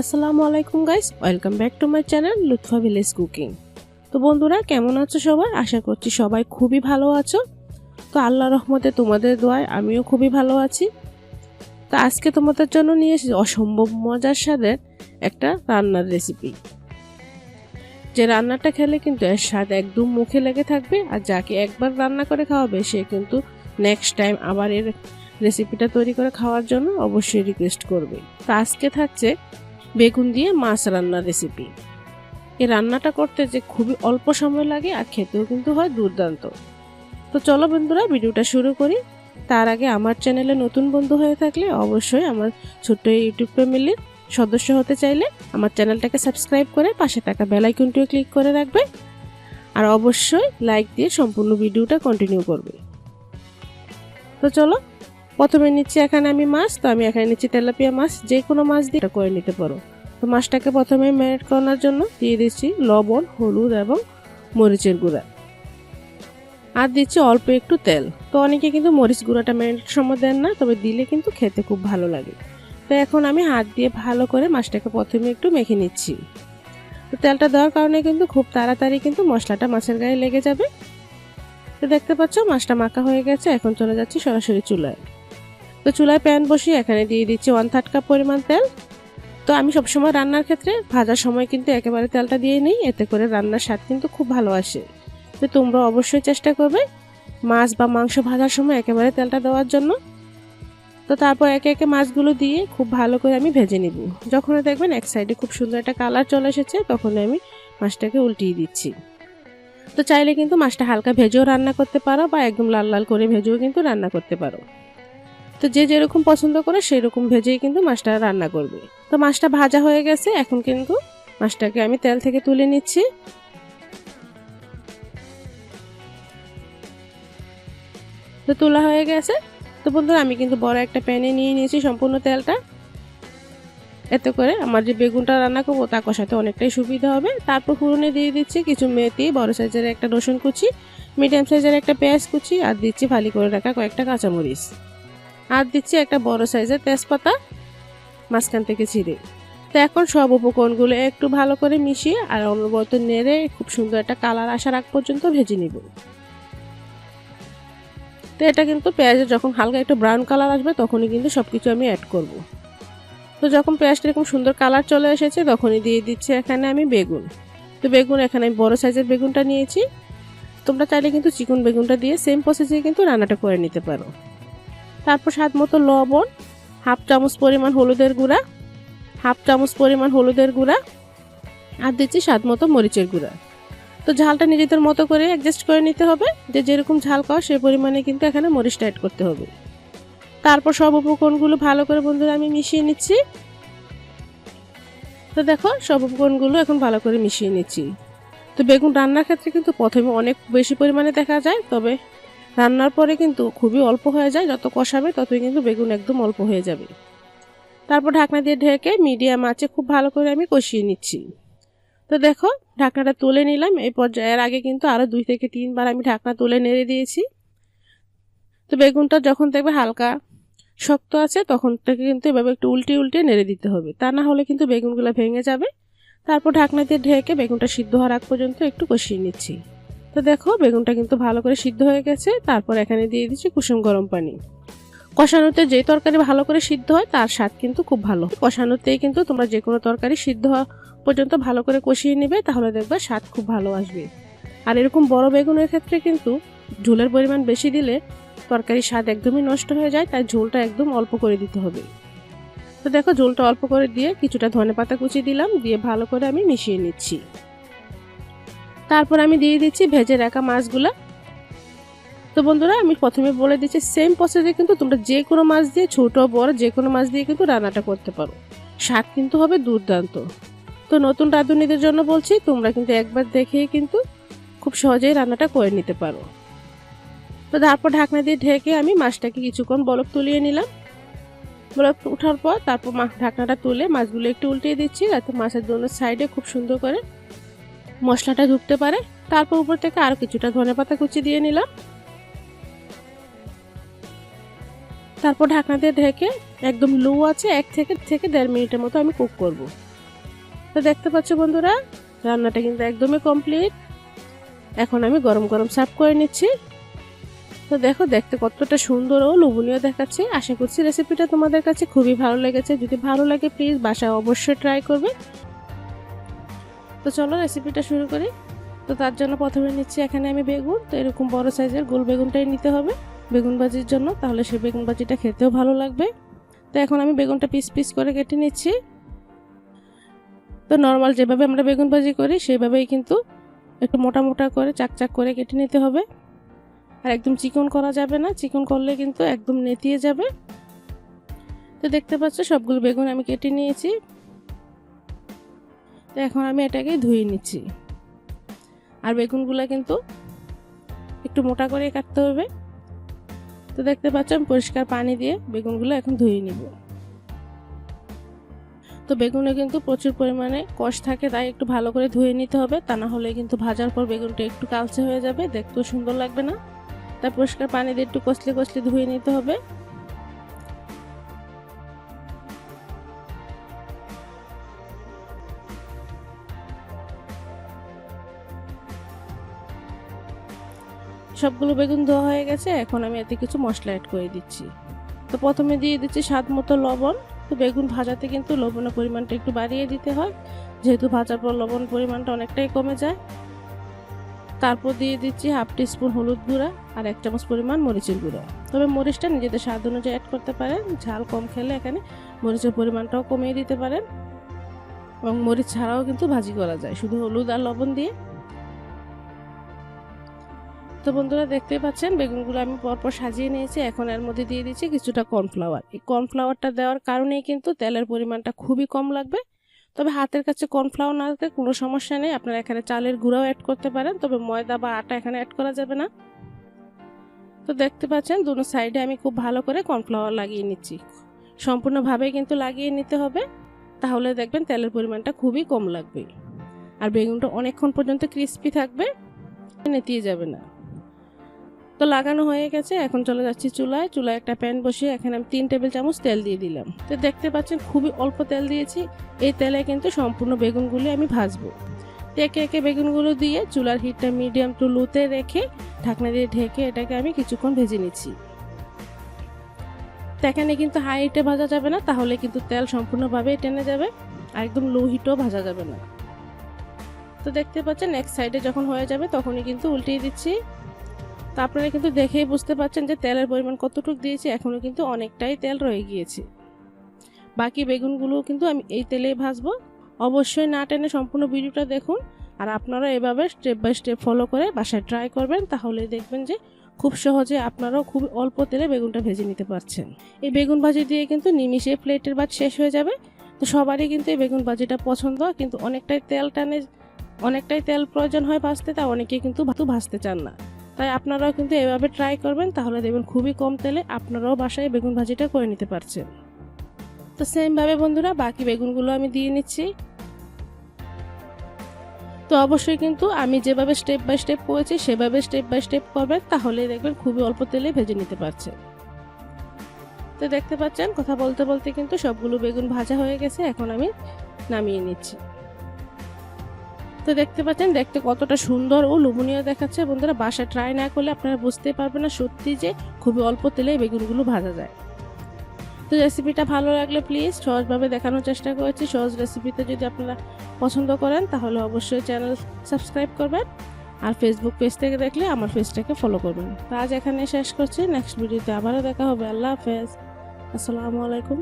আসসালামু আলাইকুম guys, welcome back to my channel Lutfa village cooking. তো বন্ধুরা, কেমন আছো সবাই? আশা করছি সবাই খুবই ভালো আছো। তো আল্লাহ রহমতে তোমাদের দোয়ায় আমিও খুবই ভালো আছি। তো আজকে তোমাদের জন্য নিয়ে এসেছি অসম্ভব মজার স্বাদের একটা রান্নার রেসিপি যে রান্নাটা খেলে কিন্তু এর স্বাদ একদম মুখে লেগে থাকবে, আর যাকে একবার রান্না করে খাওয়াবে, সে কিন্তু নেক্সট টাইম আবার এর রেসিপিটা তৈরি করে খাওয়ার জন্য অবশ্যই রিকোয়েস্ট করবে। তো আজকে থাকছে বেগুন দিয়ে মাছ রান্নার রেসিপি এই রান্নাটা করতে যে খুবই অল্প সময় লাগে আর খেতেও কিন্তু হয় দুর্দান্ত। তো চলো বন্ধুরা, ভিডিওটা শুরু করি। তার আগে আমার চ্যানেলে নতুন বন্ধু হয়ে থাকলে অবশ্যই আমার ছোট্ট ইউটিউব ফ্যামিলির সদস্য হতে চাইলে আমার চ্যানেলটাকে সাবস্ক্রাইব করে পাশে থাকা বেল আইকনটিও ক্লিক করে রাখবে। আর অবশ্যই লাইক দিয়ে সম্পূর্ণ ভিডিওটা কন্টিনিউ করবে। তো চলো প্রথমে নিচ্ছি এখানে আমি মাছ, তো আমি এখানে নিচ্ছি তেলাপিয়া মাছ, যে কোনো মাছ দিয়ে করে নিতে পারো। তো মাছটাকে প্রথমে ম্যারিনেট করানোর জন্য দিয়ে দিচ্ছি লবণ, হলুদ এবং মরিচের গুঁড়া। আর দিচ্ছি অল্প একটু তেল। তো অনেকে কিন্তু মরিচ গুঁড়াটা ম্যারিনেট সময় দেন না, তবে দিলে কিন্তু খেতে খুব ভালো লাগে। তো এখন আমি হাত দিয়ে ভালো করে মাছটাকে প্রথমে একটু মেখে নিচ্ছি। তো তেলটা দেওয়ার কারণে কিন্তু খুব তাড়াতাড়ি কিন্তু মশলাটা মাছের গায়ে লেগে যাবে। তো দেখতে পাচ্ছ মাছটা মাখা হয়ে গেছে, এখন চলে যাচ্ছি সরাসরি চুলায়। তো চুলায় প্যান বসিয়ে এখানে দিয়ে দিচ্ছি ওয়ান থার্ড কাপ পরিমাণ তেল। তো আমি সবসময় রান্নার ক্ষেত্রে ভাজার সময় কিন্তু একেবারে তেলটা দিয়ে নিই, এতে করে রান্নার স্বাদ কিন্তু খুব ভালো আসে। তো তোমরা অবশ্যই চেষ্টা করবে মাছ বা মাংস ভাজার সময় একেবারে তেলটা দেওয়ার জন্য। তো তারপর একে একে মাছগুলো দিয়ে খুব ভালো করে আমি ভেজে নিব। যখন দেখবেন এক সাইডে খুব সুন্দর একটা কালার চলে এসেছে তখন আমি মাছটাকে উল্টিয়ে দিচ্ছি। তো চাইলে কিন্তু মাছটা হালকা ভেজেও রান্না করতে পারো বা একদম লাল লাল করে ভেজেও কিন্তু রান্না করতে পারো। তো যে যেরকম পছন্দ করে সেই রকম ভেজেই কিন্তু মাছটা রান্না করবে। তো মাছটা ভাজা হয়ে গেছে, এখন কিন্তু মাছটাকে আমি তেল থেকে তুলে নিচ্ছি। তো তোলা হয়ে গেছে। তো বন্ধুরা, আমি কিন্তু বড় একটা প্যানে নিয়ে নিয়েছি সম্পূর্ণ তেলটা। এতে করে আমার যে বেগুনটা রান্না করব, তা কষাতে অনেকটাই সুবিধা হবে। তারপর ফুরনে দিয়ে দিচ্ছি কিছু মেথি, বড় সাইজের একটা রসুন কুচি, মিডিয়াম সাইজের একটা পেঁয়াজ কুচি, আর দিচ্ছি ফালি করে রাখা কয়েকটা কাঁচামরিচ। আর দিচ্ছি একটা বড় সাইজের তেজপাতা, মাঝখান থেকে ছিঁড়ে। তো এখন সব উপকরণগুলো একটু ভালো করে মিশিয়ে আর অনবরত নেড়ে খুব সুন্দর একটা কালার আসার আগ পর্যন্ত ভেজে নিব। তো এটা কিন্তু পেঁয়াজের যখন হালকা একটু ব্রাউন কালার আসবে, তখনই কিন্তু সব কিছু আমি অ্যাড করব। তো যখন পেঁয়াজটা এরকম সুন্দর কালার চলে এসেছে, তখনই দিয়ে দিচ্ছি এখানে আমি বেগুন। তো বেগুন, এখানে আমি বড়ো সাইজের বেগুনটা নিয়েছি। তোমরা চাইলে কিন্তু চিকন বেগুনটা দিয়ে সেম প্রসেসে কিন্তু রান্নাটা করে নিতে পারো। তারপর স্বাদ মতো লবণ, হাফ চামচ পরিমাণ হলুদের গুঁড়া, হাফ চামচ পরিমাণ হলুদের গুঁড়া, আর দিচ্ছি স্বাদ মতো মরিচের গুঁড়া। তো ঝালটা নিজেদের মতো করে অ্যাডজাস্ট করে নিতে হবে। যে যেরকম ঝাল খাও সেই পরিমাণে কিন্তু এখানে মরিচটা অ্যাড করতে হবে। তারপর সব উপকরণগুলো ভালো করে বন্ধুরা আমি মিশিয়ে নিচ্ছি। তো দেখো, সব উপকরণগুলো এখন ভালো করে মিশিয়ে নিচ্ছি। তো বেগুন রান্নার ক্ষেত্রে কিন্তু প্রথমে অনেক বেশি পরিমাণে দেখা যায়, তবে রান্নার পরে কিন্তু খুবই অল্প হয়ে যায়, যত কষাবে ততই কিন্তু বেগুন একদম অল্প হয়ে যাবে। তারপর ঢাকনা দিয়ে ঢেকে মিডিয়াম আঁচে খুব ভালো করে আমি কষিয়ে নিচ্ছি। তো দেখো, ঢাকনাটা তুলে নিলাম, এই পর্যায়ের আগে কিন্তু আরও দুই থেকে তিনবার আমি ঢাকনা তুলে নেড়ে দিয়েছি। তো বেগুনটা যখন দেখবে হালকা শক্ত আছে, তখন থেকে কিন্তু এভাবে একটু উল্টে উল্টে নেড়ে দিতে হবে। তা না হলে কিন্তু বেগুনগুলো ভেঙে যাবে। তারপর ঢাকনা দিয়ে ঢেকে বেগুনটা সিদ্ধ হওয়ার আগ পর্যন্ত একটু কষিয়ে নিচ্ছি। তো দেখো, বেগুনটা কিন্তু ভালো করে সিদ্ধ হয়ে গেছে। তারপর এখানে দিয়ে দিচ্ছি কুসুম গরম পানি। কষানোতে যে তরকারি ভালো করে সিদ্ধ হয়, তার স্বাদ কিন্তু খুব ভালো। কষানোতেই কিন্তু তোমরা যে কোনো তরকারি সিদ্ধ হওয়া পর্যন্ত ভালো করে কষিয়ে নেবে, তাহলে দেখবে স্বাদ খুব ভালো আসবে। আর এরকম বড় বেগুনের ক্ষেত্রে কিন্তু ঝোলের পরিমাণ বেশি দিলে তরকারির স্বাদ একদমই নষ্ট হয়ে যায়, তাই ঝোলটা একদম অল্প করে দিতে হবে। তো দেখো, ঝোলটা অল্প করে দিয়ে কিছুটা ধনে পাতা কুচি দিলাম, দিয়ে ভালো করে আমি মিশিয়ে নিচ্ছি। তারপর আমি দিয়ে দিচ্ছি ভেজে রাখা মাছগুলো। তো বন্ধুরা, আমি প্রথমে বলে দিচ্ছি সেম প্রসেসে কিন্তু তোমরা যে কোনো মাছ দিয়ে, ছোট, বড়, যে কোনো মাছ দিয়ে কিন্তু রান্নাটা করতে পারো। স্বাদ কিন্তু হবে দুর্দান্ত। তো নতুন রাঁধুনিদের জন্য বলছি, তোমরা কিন্তু একবার দেখেই কিন্তু খুব সহজেই রান্নাটা করে নিতে পারো। তো তারপর ঢাকনা দিয়ে ঢেকে আমি মাছটাকে কিছুক্ষণ বলক তুলিয়ে নিলাম। বলক ওঠার পর তারপর ঢাকনাটা তুলে মাছগুলো একটু উল্টিয়ে দিচ্ছি, যাতে মাছের জন্য সাইডে খুব সুন্দর করে মশলাটা ঢুকতে পারে। তারপর উপর থেকে আরও কিছুটা ধনে পাতা কুচি দিয়ে নিলাম। তারপর ঢাকনা দিয়ে ঢেকে একদম লো আছে এক থেকে থেকে দেড় মিনিটের মতো আমি কুক করব। তো দেখতে পাচ্ছ বন্ধুরা, রান্নাটা কিন্তু একদমই কমপ্লিট এখন আমি গরম গরম সার্ভ করে নিচ্ছি। তো দেখো, দেখতে কতটা সুন্দর ও লোভনীয় দেখাচ্ছে। আশা করছি রেসিপিটা তোমাদের কাছে খুবই ভালো লেগেছে। যদি ভালো লাগে প্লিজ বাসায় অবশ্যই ট্রাই করবে। তো চলো রেসিপিটা শুরু করি। তো তার জন্য প্রথমে নিচ্ছি এখানে আমি বেগুন। তো এরকম বড় সাইজের গোল বেগুনটাই নিতে হবে বেগুন ভাজির জন্য, তাহলে সেই বেগুন ভাজিটা খেতেও ভালো লাগবে। তো এখন আমি বেগুনটা পিস পিস করে কেটে নিচ্ছি। তো নর্মাল যেভাবে আমরা বেগুন ভাজি করি, সেইভাবেই কিন্তু একটু মোটা মোটা করে চাক চাক করে কেটে নিতে হবে। আর একদম চিকন করা যাবে না, চিকন করলে কিন্তু একদম নেতিয়ে যাবে। তো দেখতে পাচ্ছ সবগুলো বেগুন আমি কেটে নিয়েছি। তো এখন আমি এটাকে ধুয়ে নিচ্ছি। আর বেগুনগুলো কিন্তু একটু মোটা করে কাটতে হবে। তো দেখতে পাচ্ছ, আমি পরিষ্কার পানি দিয়ে বেগুনগুলো এখন ধুয়ে নিব। তো বেগুনে কিন্তু প্রচুর পরিমাণে কষ থাকে, তাই একটু ভালো করে ধুয়ে নিতে হবে। তা না হলে কিন্তু ভাজার পর বেগুনটা একটু কালচে হয়ে যাবে, দেখতেও সুন্দর লাগবে না। তাই পরিষ্কার পানি দিয়ে একটু কষলে কষলে ধুয়ে নিতে হবে। সবগুলো বেগুন ধোয়া হয়ে গেছে, এখন আমি এতে কিছু মশলা অ্যাড করে দিচ্ছি। তো প্রথমে দিয়ে দিচ্ছি স্বাদ মতো লবণ। তো বেগুন ভাজাতে কিন্তু লবণের পরিমাণটা একটু বাড়িয়ে দিতে হয়, যেহেতু ভাজার পর লবণ পরিমাণটা অনেকটাই কমে যায়। তারপর দিয়ে দিচ্ছি হাফ টিস্পুন হলুদ গুঁড়া আর এক চামচ পরিমাণ মরিচের গুঁড়া। তবে মরিচটা নিজেদের স্বাদ অনুযায়ী অ্যাড করতে পারেন, ঝাল কম খেলে এখানে মরিচের পরিমাণটাও কমিয়ে দিতে পারেন। এবং মরিচ ছাড়াও কিন্তু ভাজি করা যায়, শুধু হলুদ আর লবণ দিয়ে। তো বন্ধুরা দেখতেই পাচ্ছেন, বেগুনগুলো আমি পরপর সাজিয়ে নিয়েছি। এখন এর মধ্যে দিয়ে দিচ্ছি কিছুটা কর্নফ্লাওয়ার। এই কর্নফ্লাওয়ারটা দেওয়ার কারণেই কিন্তু তেলের পরিমাণটা খুবই কম লাগবে। তবে হাতের কাছে কর্নফ্লাওয়ার না থাকলে কোনো সমস্যা নেই। আপনারা এখানে চালের গুঁড়াও অ্যাড করতে পারেন, তবে ময়দা বা আটা এখানে অ্যাড করা যাবে না। তো দেখতে পাচ্ছেন, দুটো সাইডে আমি খুব ভালো করে কর্নফ্লাওয়ার লাগিয়ে নিচ্ছি। সম্পূর্ণভাবে কিন্তু লাগিয়ে নিতে হবে। তাহলে দেখবেন তেলের পরিমাণটা খুবই কম লাগবে। আর বেগুনটা অনেকক্ষণ পর্যন্ত ক্রিস্পি থাকবে, নেতিয়ে যাবে না। তো লাগানো হয়ে গেছে, এখন চলে যাচ্ছি চুলায়। চুলায় একটা প্যান বসিয়ে এখানে আমি তিন টেবিল চামচ তেল দিয়ে দিলাম। তো দেখতে পাচ্ছেন খুবই অল্প তেল দিয়েছি। এই তেলে কিন্তু সম্পূর্ণ বেগুনগুলি আমি ভাজবো। একে একে বেগুনগুলো দিয়ে চুলার হিটটা মিডিয়াম টু লুতে রেখে ঢাকনা দিয়ে ঢেকে এটাকে আমি কিছুক্ষণ ভেজে নিচ্ছি। এখানে কিন্তু হাই হিটে ভাজা যাবে না, তাহলে কিন্তু তেল সম্পূর্ণভাবে টেনে যাবে আর একদম লো হিটও ভাজা যাবে না। তো দেখতে পাচ্ছেন নেক্সট সাইডে যখন হয়ে যাবে তখনই কিন্তু উল্টিয়ে দিচ্ছি। তো আপনারা কিন্তু দেখেই বুঝতে পারছেন যে তেলের পরিমাণ কতটুকু দিয়েছি এখনও কিন্তু অনেকটাই তেল রয়ে গিয়েছে। বাকি বেগুনগুলো কিন্তু আমি এই তেলেই ভাজবো। অবশ্যই না টেনে সম্পূর্ণ ভিডিওটা দেখুন, আর আপনারা এভাবে স্টেপ বাই স্টেপ ফলো করে বাসায় ট্রাই করবেন তাহলে দেখবেন যে খুব সহজে আপনারাও খুব অল্প তেলে বেগুনটা ভেজে নিতে পারছেন। এই বেগুন ভাজি দিয়ে কিন্তু নিমিশে প্লেটের ভাত শেষ হয়ে যাবে। তো সবারই কিন্তু এই বেগুন ভাজিটা পছন্দ, কিন্তু অনেকটাই তেল টানে, অনেকটাই তেল প্রয়োজন হয় ভাজতে, তা অনেকেই কিন্তু ভাতু ভাজতে চান না। তাই আপনারাও কিন্তু এভাবে ট্রাই করবেন, তাহলে দেখবেন খুবই কম তেলে আপনারাও বাসায় বেগুন ভাজিটা করে নিতে পারছেন। তো সেমভাবে বন্ধুরা, বাকি বেগুনগুলো আমি দিয়ে নিচ্ছি। তো অবশ্যই কিন্তু আমি যেভাবে স্টেপ বাই স্টেপ করেছি, সেভাবে স্টেপ বাই স্টেপ করবেন, তাহলে দেখবেন খুবই অল্প তেলে ভেজে নিতে পারছেন। তো দেখতে পাচ্ছেন, কথা বলতে বলতে কিন্তু সবগুলো বেগুন ভাজা হয়ে গেছে, এখন আমি নামিয়ে নিচ্ছি। তো দেখতে পাচ্ছেন, দেখতে কতটা সুন্দর ও লোভনীয় দেখাচ্ছে। বন্ধুরা বাসা ট্রাই না করলে আপনারা বুঝতে পারবেন না সত্যি যে খুবই অল্প তেলে বেগুনগুলো ভাজা যায়। তো রেসিপিটা ভালো লাগলে প্লিজ সহজভাবে দেখানোর চেষ্টা করেছি। সহজ রেসিপিতে যদি আপনারা পছন্দ করেন, তাহলে অবশ্যই চ্যানেল সাবস্ক্রাইব করবেন আর ফেসবুক পেজ থেকে দেখলে আমার পেজটাকে ফলো করবেন। তো আজ এখানে শেষ করছি। নেক্সট ভিডিওতে আবারও দেখা হবে। আল্লাহ হাফেজ। আসসালামু আলাইকুম।